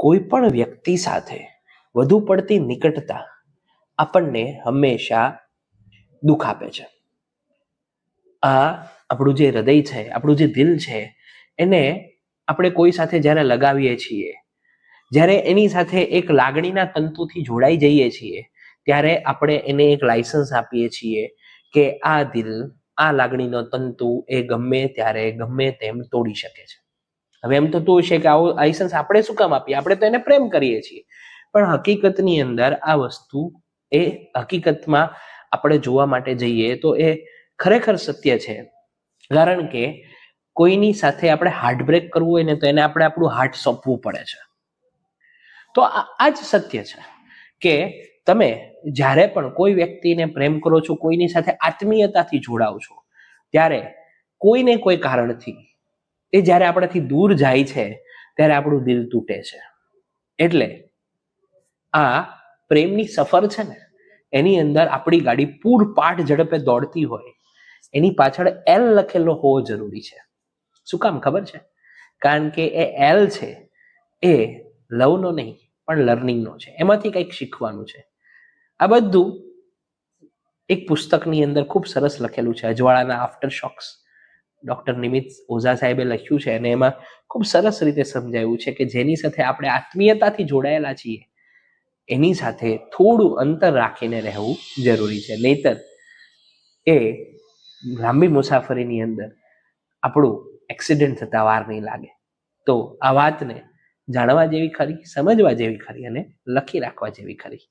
કોઈ પણ વ્યક્તિ સાથે વધુ પડતી નિકટતા આપણને હંમેશા દુઃખ આપે છે. આ આપણું જે હૃદય છે, આપણું જે દિલ છે, એને આપણે કોઈ સાથે જ્યારે લગાવીએ છીએ, જ્યારે એની સાથે એક લાગણીના તંતુથી જોડાઈ જઈએ છીએ, ત્યારે આપણે એને એક લાયસન્સ આપીએ છીએ કે આ દિલ, આ લાગણીનો તંતુ એ ગમે ત્યારે ગમે તેમ તોડી શકે છે. હવે એમ થતું હશે કે આવો લાયસન્સ આપણે શું કામ આપીએ? આપણે તો એને પ્રેમ કરીએ છીએ. પણ હકીકતની અંદર આ વસ્તુ એ હકીકતમાં આપણે જોવા માટે જઈએ તો એ ખરેખર સત્ય છે. કારણ કે કોઈની સાથે આપણે હાર્ટ બ્રેક કરવું હોય ને તો એને આપણે આપણું હાર્ટ સોંપવું પડે છે. તો આ જ સત્ય છે કે તમે જ્યારે પણ કોઈ વ્યક્તિને પ્રેમ કરો છો, કોઈની સાથે આત્મીયતાથી જોડાવ છો, ત્યારે કોઈને કોઈ કારણથી એ જ્યારે આપણાથી દૂર જાય છે, ત્યારે આપણું દિલ તૂટે છે. એટલે આ પ્રેમની સફર છે ને, એની અંદર આપણી ગાડી પૂરપાટ ઝડપે દોડતી હોય, એની પાછળ એલ લખેલો હોવો જરૂરી છે. શું કામ ખબર છે? કારણ કે એ એલ છે, એ લવનો નહીં, પણ લર્નિંગનો છે. એમાંથી કંઈક શીખવાનું છે. આ બધું એક પુસ્તકની અંદર ખૂબ સરસ લખેલું છે, અજવાળાના aftershocks doctor Nimit Oza સાહેબે લખ્યું છે અને એમાં ખૂબ સરસ રીતે સમજાવ્યું છે કે જેની સાથે આપણે આત્મીયતાથી જોડાયેલા છીએ, એની સાથે થોડું અંતર રાખીને રહેવું જરૂરી છે. નહીતર એ લાંબી મુસાફરીની અંદર આપણું એક્સિડન્ટ થતા વાર નહીં લાગે. તો આ વાતને જાણવા જેવી ખરી, સમજવા જેવી ખરી અને લખી રાખવા જેવી ખરી.